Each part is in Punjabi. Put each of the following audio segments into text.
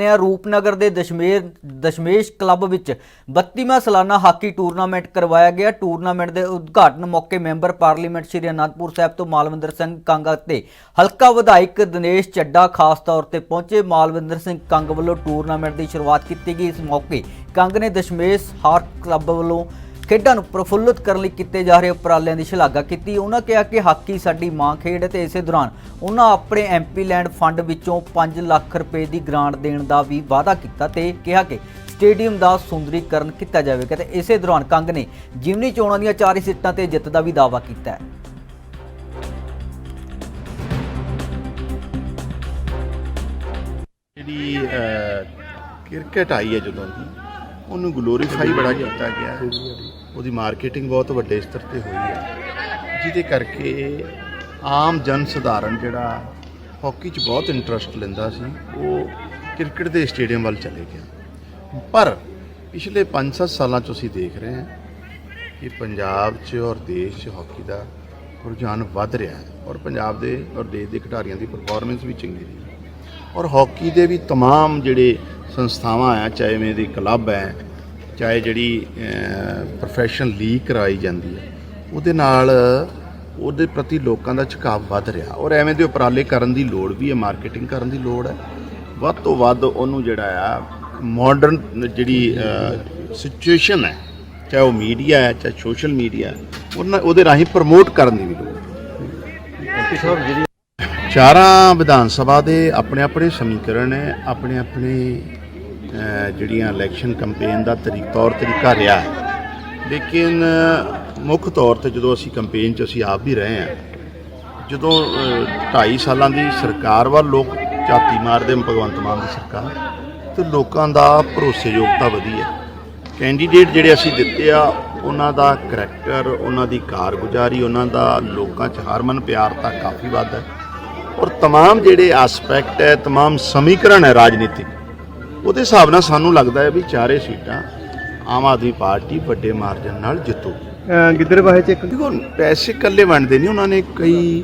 ਨੇ ਰੂਪਨਗਰ ਦੇ ਦਸ਼ਮੇਰ, ਦਸ਼ਮੇਸ਼ ਕਲੱਬ ਵਿੱਚ 32ਵਾਂ ਸਾਲਾਨਾ ਹਾਕੀ ਟੂਰਨਾਮੈਂਟ ਕਰਵਾਇਆ ਗਿਆ। ਟੂਰਨਾਮੈਂਟ ਦੇ ਉਦਘਾਟਨ ਮੌਕੇ ਮੈਂਬਰ ਪਾਰਲੀਮੈਂਟ ਸ਼੍ਰੀ ਅਨੰਦਪੁਰ ਸਾਹਿਬ ਤੋਂ ਮਾਲਵਿੰਦਰ ਸਿੰਘ ਕੰਗ ਅਤੇ ਹਲਕਾ ਵਿਧਾਇਕ ਦਿਨੇਸ਼ ਚੱਡਾ ਖਾਸ ਤੌਰ ਤੇ ਪਹੁੰਚੇ। ਮਾਲਵਿੰਦਰ ਸਿੰਘ ਕੰਗ ਵੱਲੋਂ ਟੂਰਨਾਮੈਂਟ ਦੀ ਸ਼ੁਰੂਆਤ ਕੀਤੀ ਗਈ। ਇਸ ਮੌਕੇ ਕੰਗ ਨੇ ਦਸ਼ਮੇਸ਼ ਹਾਕੀ ਕਲੱਬ ਵੱਲੋਂ ਖੇਡਾਂ ਨੂੰ ਪ੍ਰਫੁੱਲਤ ਕਰਨ ਲਈ ਕੀਤੇ ਜਾ ਰਹੇ ਉਪਰਾਲਿਆਂ ਦੀ ਸ਼ਲਾਘਾ ਕੀਤੀ। ਉਹਨਾਂ ਕਿਹਾ ਕਿ ਹਾਕੀ ਸਾਡੀ ਮਾਂ ਖੇਡ ਹੈ ਤੇ ਇਸੇ ਦੌਰਾਨ ਉਹਨਾਂ ਆਪਣੇ ਐਮਪੀ ਲੈਂਡ ਫੰਡ ਵਿੱਚੋਂ 5 ਲੱਖ ਰੁਪਏ ਦੀ ਗ੍ਰਾਂਟ ਦੇਣ ਦਾ ਵੀ ਵਾਅਦਾ ਕੀਤਾ ਤੇ ਕਿਹਾ ਕਿ ਸਟੇਡੀਅਮ ਦਾ ਸੁੰਦਰੀਕਰਨ ਕੀਤਾ ਜਾਵੇਗਾ ਤੇ ਇਸੇ ਦੌਰਾਨ ਕੰਗ ਨੇ ਜਿਮਨੀ ਚੋਣਾਂ ਦੀਆਂ ਚਾਰ ਸੀਟਾਂ ਤੇ ਜਿੱਤ ਦਾ ਵੀ ਦਾਅਵਾ ਕੀਤਾ ਹੈ। ਜਿਹੜੀ ਕ੍ਰਿਕਟ ਆਈ ਹੈ ਜਦੋਂ ਦੀ? ਉਹਨੂੰ ਗਲੋਰੀਫਾਈ ਬੜਾ ਕੀਤਾ ਗਿਆ ਹੈ। ਉਹਦੀ ਮਾਰਕੀਟਿੰਗ ਬਹੁਤ ਵੱਡੇ ਸਤਰ ਤੇ ਹੋਈ ਹੈ ਜਿਹਦੇ ਕਰਕੇ ਆਮ ਜਨ ਸਧਾਰਨ ਜਿਹੜਾ ਹਾਕੀ 'ਚ ਬਹੁਤ ਇੰਟਰਸਟ ਲੈਂਦਾ ਸੀ ਉਹ ਕ੍ਰਿਕਟ ਦੇ ਸਟੇਡੀਅਮ ਵੱਲ ਚਲੇ ਗਿਆ ਪਰ ਪਿਛਲੇ 5-7 ਸਾਲਾਂ 'ਚ ਅਸੀਂ ਦੇਖ ਰਹੇ ਹਾਂ ਕਿ ਪੰਜਾਬ 'ਚ ਔਰ ਦੇਸ਼ 'ਚ ਹਾਕੀ ਦਾ ਰੁਝਾਨ ਵੱਧ ਰਿਹਾ ਹੈ ਔਰ ਪੰਜਾਬ ਦੇ ਔਰ ਦੇਸ਼ ਦੇ ਖਿਡਾਰੀਆਂ ਦੀ ਪਰਫਾਰਮੈਂਸ ਵੀ ਚੰਗੀ ਰਹੀ ਹੈ ਔਰ ਹਾਕੀ ਦੇ ਵੀ तमाम ਜਿਹੜੇ ਸੰਸਥਾਵਾਂ ਆ ਚਾਹੇ ਮੇਰੀ ਕਲੱਬ ਹੈ ਚਾਹੇ ਜਿਹੜੀ ਪ੍ਰੋਫੈਸ਼ਨਲ ਲੀਗ ਕਰਾਈ ਜਾਂਦੀ ਹੈ ਉਹਦੇ ਨਾਲ ਉਹਦੇ ਪ੍ਰਤੀ ਲੋਕਾਂ ਦਾ ਝੁਕਾਅ ਵੱਧ ਰਿਹਾ। ਔਰ ਐਵੇਂ ਦੇ ਉਪਰਾਲੇ ਕਰਨ ਦੀ ਲੋੜ ਵੀ ਹੈ ਮਾਰਕੀਟਿੰਗ ਕਰਨ ਦੀ ਲੋੜ ਹੈ। ਵੱਧ ਤੋਂ ਵੱਧ ਉਹਨੂੰ ਜਿਹੜਾ ਆ ਮਾਡਰਨ ਜਿਹੜੀ ਸਿਚੁਏਸ਼ਨ ਹੈ ਚਾਹੇ ਉਹ ਮੀਡੀਆ ਹੈ ਚਾਹੇ ਸੋਸ਼ਲ ਮੀਡੀਆ ਉਹਨਾਂ ਉਹਦੇ ਰਾਹੀਂ ਪ੍ਰਮੋਟ ਕਰਨ ਦੀ ਵੀ ਲੋੜ ਹੈ। ਚਾਰਾਂ ਵਿਧਾਨ ਸਭਾ ਦੇ ਆਪਣੇ ਆਪਣੇ ਸਮੀਕਰਨ ਹੈ ਆਪਣੇ ਆਪਣੇ ਜਿਹੜੀਆਂ ਇਲੈਕਸ਼ਨ ਕੈਂਪੇਨ ਦਾ ਤਰੀਕਾ ਤੌਰ ਤਰੀਕਾ ਰਿਹਾ ਹੈ ਲੇਕਿਨ ਮੁੱਖ ਤੌਰ ਤੇ ਜਦੋਂ ਅਸੀਂ ਕੈਂਪੇਨ 'ਚ ਅਸੀਂ ਆਪ ਵੀ ਰਹੇ ਹਾਂ ਜਦੋਂ 2.5 ਸਾਲਾਂ ਦੀ ਸਰਕਾਰ ਵੱਲ ਲੋਕ ਝਾਤੀ ਮਾਰਦੇ ਨੇ ਭਗਵੰਤ ਮਾਨ ਦੀ ਸਰਕਾਰ ਤੇ ਲੋਕਾਂ ਦਾ ਭਰੋਸੇਯੋਗਤਾ ਵਧੀ ਹੈ ਕੈਂਡੀਡੇਟ ਜਿਹੜੇ ਅਸੀਂ ਦਿੱਤੇ ਆ ਉਹਨਾਂ ਦਾ ਕਰੈਕਟਰ ਉਹਨਾਂ ਦੀ ਕਾਰਗੁਜ਼ਾਰੀ ਉਹਨਾਂ ਦਾ ਲੋਕਾਂ 'ਚ ਹਰਮਨ ਪਿਆਰਤਾ ਕਾਫੀ ਵੱਧ ਹੈ ਔਰ तमाम ਜਿਹੜੇ ਐਸਪੈਕਟ ਹੈ तमाम ਸਮੀਕਰਨ ਹੈ ਰਾਜਨੀਤਿਕ ਉਹਦੇ ਹਿਸਾਬ ਨਾਲ ਸਾਨੂੰ ਲੱਗਦਾ ਹੈ ਵੀ ਚਾਰੇ ਸੀਟਾਂ ਆਮ ਆਦਮੀ ਪਾਰਟੀ ਵੱਡੇ ਮਾਰਜਨ ਨਾਲ ਜਿੱਤੂਗੀ ਗਿੱਦੜਬਾਹੇ ਚ ਇੱਕ ਦੇਖੋ ਪੈਸੇ ਇਕੱਲੇ ਵੰਡਦੇ ਨਹੀਂ ਉਹਨਾਂ ਨੇ ਕਈ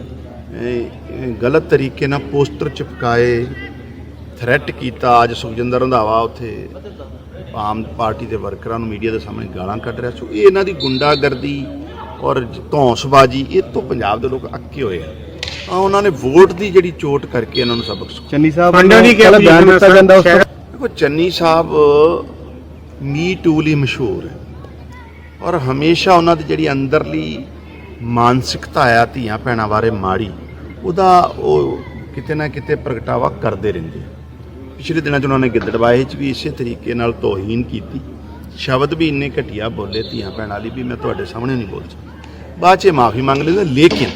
ਗਲਤ ਤਰੀਕੇ ਨਾਲ ਪੋਸਟਰ ਚਿਪਕਾਏ ਥ੍ਰੈਟ ਕੀਤਾ। ਅੱਜ ਸੁਖਜਿੰਦਰ ਰੰਧਾਵਾ ਉੱਥੇ ਆਮ ਪਾਰਟੀ ਦੇ ਵਰਕਰਾਂ ਨੂੰ ਮੀਡੀਆ ਦੇ ਸਾਹਮਣੇ ਗਾਲਾਂ ਕੱਢ ਰਿਹਾ। ਸੋ ਇਹ ਇਹਨਾਂ ਦੀ ਗੁੰਡਾਗਰਦੀ ਔਰ ਧੌਂਸਬਾਜ਼ੀ ਇਹ ਤੋਂ ਪੰਜਾਬ ਦੇ ਲੋਕ ਅੱਕੇ ਹੋਏ ਆ। ਆ ਉਹਨਾਂ ਨੇ ਵੋਟ ਦੀ ਜਿਹੜੀ ਚੋਟ ਕਰਕੇ ਇਹਨਾਂ ਨੂੰ ਸਬਕ ਸਿਖਾਇਆ। ਚੰਨੀ ਸਾਹਿਬ ਫੰਡਾਂ ਦੀ ਕੀ ਪਹਿਲਾਂ ਬਿਆਨ position ਹੈ ਦਿੱਤਾ ਜਾਂਦਾ ਉਸ ਸ਼ਹਿਰ- ਦੇਖੋ ਚੰਨੀ ਸਾਹਿਬ, ਮੀ ਟੂ ਲਈ ਮਸ਼ਹੂਰ ਹੈ। ਔਰ ਹਮੇਸ਼ਾ ਉਹਨਾਂ ਦੀ ਜਿਹੜੀ ਅੰਦਰਲੀ ਮਾਨਸਿਕਤਾ ਆ, ਧੀਆਂ ਭੈਣਾਂ ਬਾਰੇ ਮਾੜੀ, ਉਹਦਾ ਉਹ ਕਿਤੇ ਨਾ ਕਿਤੇ ਪ੍ਰਗਟਾਵਾ ਕਰਦੇ ਰਹਿੰਦੇ ਪਿਛਲੇ ਦਿਨਾਂ 'ਚ ਉਹਨਾਂ ਨੇ ਗਿੱਦੜਬਾਹੇ 'ਚ ਵੀ ਇਸੇ ਤਰੀਕੇ ਨਾਲ ਤੋਹੀਨ ਕੀਤੀ। ਸ਼ਬਦ ਵੀ ਇੰਨੇ ਘਟੀਆ ਬੋਲੇ ਧੀਆਂ ਭੈਣਾਂ ਲਈ ਵੀ ਮੈਂ ਤੁਹਾਡੇ ਸਾਹਮਣੇ ਨਹੀਂ ਬੋਲ ਸਕਦਾ। ਬਾਅਦ 'ਚ ਮਾਫੀ ਮੰਗ ਲੈਂਦੇ ਲੇਕਿਨ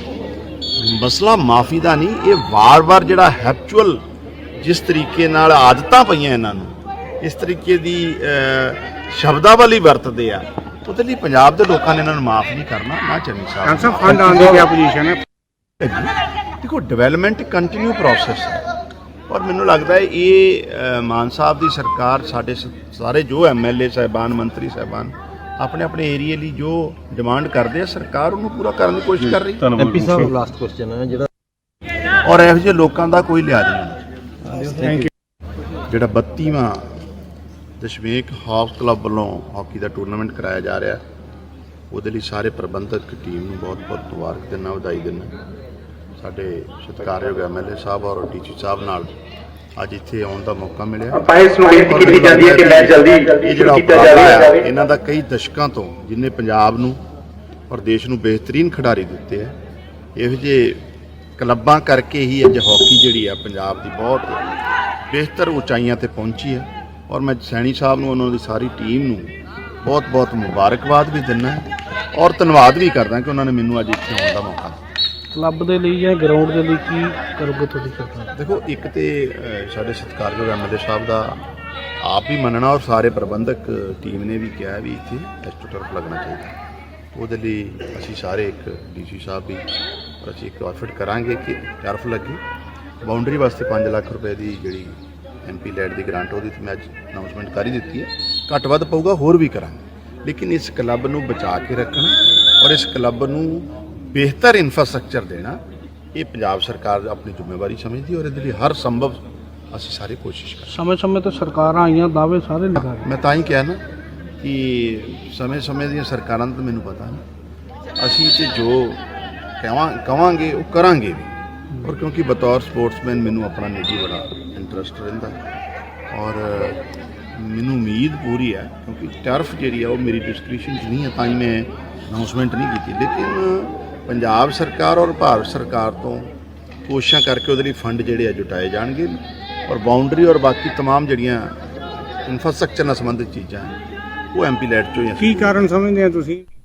ਮਸਲਾ ਮਾਫੀ ਦਾ ਨਹੀਂ, ਇਹ ਵਾਰ-ਵਾਰ ਜਿਹੜਾ ਹੈਪਚੁਅਲ ਜਿਸ ਤਰੀਕੇ ਨਾਲ ਆਦਤਾਂ ਪਈਆਂ ਇਹਨਾਂ ਨੂੰ ਇਸ ਤਰੀਕੇ ਦੀ ਸ਼ਬਦਾਵਲੀ ਵਰਤਦੇ ਆ ਉਹਦੇ ਲਈ ਪੰਜਾਬ ਦੇ ਲੋਕਾਂ ਨੇ ਇਹਨਾਂ ਨੂੰ ਮਾਫ ਨਹੀਂ ਕਰਨਾ ਨਾ ਚੰਨੀ ਸਾਹਿਬ ਕਾਂਸਾ ਫੰਡ ਆਉਣ ਦੀ ਕੀ ਪੋਜੀਸ਼ਨ ਹੈ? ਦੇਖੋ ਡਿਵੈਲਪਮੈਂਟ ਕੰਟੀਨਿਊ ਪ੍ਰੋਸੈਸ ਹੈ ਔਰ ਮੈਨੂੰ ਲੱਗਦਾ ਹੈ ਇਹ ਮਾਨ ਸਾਹਿਬ ਦੀ ਸਰਕਾਰ ਸਾਡੇ ਸਾਰੇ ਜੋ ਐਮਐਲਏ ਸਾਹਿਬਾਨ ਮੰਤਰੀ ਸਾਹਿਬਾਨ ਆਪਣੇ ਆਪਣੇ ਏਰੀਏ ਲਈ ਜੋ ਡਿਮਾਂਡ ਕਰਦੇ ਆ ਸਰਕਾਰ ਉਹਨੂੰ ਪੂਰਾ ਕਰਨ ਦੀ ਕੋਸ਼ਿਸ਼ ਕਰ ਰਹੀ ਹੈ। ਐਮਪੀ ਸਾਹਿਬ ਲਾਸਟ ਕੁਐਸਚਨ ਹੈ ਜਿਹੜਾ ਔਰ ਇਹੋ ਜਿਹੇ ਲੋਕਾਂ ਦਾ ਕੋਈ ਲਿਹਾਜ਼ ਨਹੀਂ। ਥੈਂਕ ਯੂ ਜਿਹੜਾ 32ਵਾਂ ਦਸ਼ਮੇਕ ਹਾਕ ਕਲੱਬ ਵੱਲੋਂ ਹਾਕੀ ਦਾ ਟੂਰਨਾਮੈਂਟ ਕਰਾਇਆ ਜਾ ਰਿਹਾ ਉਹਦੇ ਲਈ ਸਾਰੇ ਪ੍ਰਬੰਧਕ ਟੀਮ ਨੂੰ ਬਹੁਤ-ਬਹੁਤ ਮੁਬਾਰਕ ਦਿੰਦਾ ਵਧਾਈ ਦਿੰਦਾ। ਸਾਡੇ ਸਤਿਕਾਰਯੋਗ ਐਮਐਲਏ ਸਾਹਿਬ ਔਰ ਡੀਜੀ ਸਾਹਿਬ ਨਾਲ ਅੱਜ ਇੱਥੇ ਆਉਣ ਦਾ ਮੌਕਾ ਮਿਲਿਆ। ਆਪਾਂ ਇਸ ਨੂੰ ਕੀਤੀ ਜਾਂਦੀ ਹੈ ਕਿ ਮੈਚ ਜਲਦੀ ਇਹ ਜਿਹੜਾ ਕੀਤਾ ਜਾਵੇ? ਇਹਨਾਂ ਦਾ ਕਈ ਦਸ਼ਕਾਂ ਤੋਂ ਜਿਨੇ ਪੰਜਾਬ ਨੂੰ ਔਰ ਦੇਸ਼ ਨੂੰ ਬਿਹਤਰੀਨ ਖਿਡਾਰੀ ਦਿੱਤੇ ਆ ਇਹੋ ਜਿਹੇ ਕਲੱਬਾਂ ਕਰਕੇ ਹੀ ਅੱਜ ਹਾਕੀ ਜਿਹੜੀ ਆ ਪੰਜਾਬ ਦੀ ਬਹੁਤ ਬਿਹਤਰ ਉਚਾਈਆਂ ਤੇ ਪਹੁੰਚੀ ਹੈ। ਔਰ ਮੈਂ ਸੈਣੀ ਸਾਹਿਬ ਨੂੰ ਉਹਨਾਂ ਦੀ ਸਾਰੀ ਟੀਮ ਨੂੰ ਬਹੁਤ-ਬਹੁਤ ਮੁਬਾਰਕਬਾਦ ਵੀ ਦਿੰਦਾ ਔਰ ਧੰਨਵਾਦ ਵੀ ਕਰਦਾ ਕਿ ਉਹਨਾਂ ਨੇ ਮੈਨੂੰ ਅੱਜ ਇੱਥੇ ਆਉਣ ਦਾ ਮੌਕਾ ਕਲੱਬ ਦੇ ਲਈ ਜਾਂ ਗਰਾਊਂਡ ਦੇ ਲਈ ਕੀ ਕਰੋਗੇ ਤੁਹਾਡੀ ਸਰਕਾਰ? ਦੇਖੋ ਇੱਕ ਤੇ ਸਾਡੇ ਸਤਿਕਾਰਯੋਗ ਐਮਐਲਏ ਸਾਹਿਬ ਦਾ ਆਪ ਵੀ ਮੰਨਣਾ ਔਰ ਸਾਰੇ ਪ੍ਰਬੰਧਕ ਟੀਮ ਨੇ ਵੀ ਕਿਹਾ ਵੀ ਇੱਥੇ ਐਸਟੋਟਰਫ ਲੱਗਣਾ ਚਾਹੀਦਾ। ਉਹਦੇ ਲਈ ਅਸੀਂ ਸਾਰੇ ਇੱਕ ਡੀਸੀ ਸਾਹਿਬ ਵੀ ਅਸੀਂ ਇੱਕ ਐਫਰਟ ਕਰਾਂਗੇ ਕਿ ਟਰਫ ਲੱਗੇ ਬਾਉਂਡਰੀ ਵਾਸਤੇ 5 ਲੱਖ ਰੁਪਏ ਦੀ ਜਿਹੜੀ ਐਮਪੀ ਲੈਡ ਦੀ ਗ੍ਰਾਂਟ ਉਹਦੀ ਤੇ ਮੈਂ ਅੱਜ ਅਨਾਉਂਸਮੈਂਟ ਕਰ ਹੀ ਦਿੱਤੀ ਹੈ। ਘੱਟ ਵੱਧ ਪਊਗਾ ਹੋਰ ਵੀ ਕਰਾਂਗੇ। ਲੇਕਿਨ ਇਸ ਕਲੱਬ ਨੂੰ ਬਚਾ ਕੇ ਰੱਖਣਾ ਔਰ ਇਸ ਕਲੱਬ ਨੂੰ ਬਿਹਤਰ ਇਨਫਰਾਸਟ੍ਰਕਚਰ ਦੇਣਾ ਇਹ ਪੰਜਾਬ ਸਰਕਾਰ ਆਪਣੀ ਜ਼ਿੰਮੇਵਾਰੀ ਸਮਝਦੀ ਔਰ ਇਹਦੇ ਲਈ ਹਰ ਸੰਭਵ ਅਸੀਂ ਸਾਰੇ ਕੋਸ਼ਿਸ਼ ਕਰਾਂਗੇ। ਸਮੇਂ ਸਮੇਂ ਤੇ ਸਰਕਾਰਾਂ ਆਈਆਂ ਦਾਅਵੇ ਸਾਰੇ ਲਗਾ ਮੈਂ ਤਾਂ ਹੀ ਕਿਹਾ ਨਾ ਕਿ ਸਮੇਂ-ਸਮੇਂ ਦੀਆਂ ਸਰਕਾਰਾਂ ਦਾ ਤਾਂ ਮੈਨੂੰ ਪਤਾ ਨਹੀਂ ਅਸੀਂ ਤੇ ਜੋ ਕਹਾਂ ਕਵਾਂਗੇ ਉਹ ਕਰਾਂਗੇ ਵੀ ਔਰ ਕਿਉਂਕਿ ਬਤੌਰ ਸਪੋਰਟਸਮੈਨ ਮੈਨੂੰ ਆਪਣਾ ਨਿੱਜੀ ਬੜਾ ਇੰਟਰਸਟ ਰਹਿੰਦਾ ਔਰ ਮੈਨੂੰ ਉਮੀਦ ਪੂਰੀ ਹੈ ਕਿਉਂਕਿ ਟਰਫ ਜਿਹੜੀ ਆ ਉਹ ਮੇਰੀ ਡਿਸਕ੍ਰਿਪਸ਼ਨ 'ਚ ਨਹੀਂ ਹੈ ਤਾਂ ਹੀ ਮੈਂ ਅਨਾਉਂਸਮੈਂਟ ਨਹੀਂ ਕੀਤੀ ਲੇਕਿਨ ਪੰਜਾਬ ਸਰਕਾਰ ਔਰ ਭਾਰਤ ਸਰਕਾਰ ਤੋਂ ਕੋਸ਼ਿਸ਼ਾਂ ਕਰਕੇ ਉਹਦੇ ਲਈ ਫੰਡ ਜਿਹੜੇ ਆ ਜੁਟਾਏ ਜਾਣਗੇ ਔਰ ਬਾਉਂਡਰੀ ਔਰ ਬਾਕੀ तमाम ਜਿਹੜੀਆਂ ਇਨਫਰਾਸਟ੍ਰਕਚਰ ਨਾਲ ਸੰਬੰਧਿਤ ਚੀਜ਼ਾਂ ਹੈ, ਉਹ ਐਮਪੀ ਲੈਟ ਚੋਂ ਹੀ ਅਸੀਂ ਕੀ ਕਾਰਨ ਸਮਝਦੇ ਆ ਤੁਸੀਂ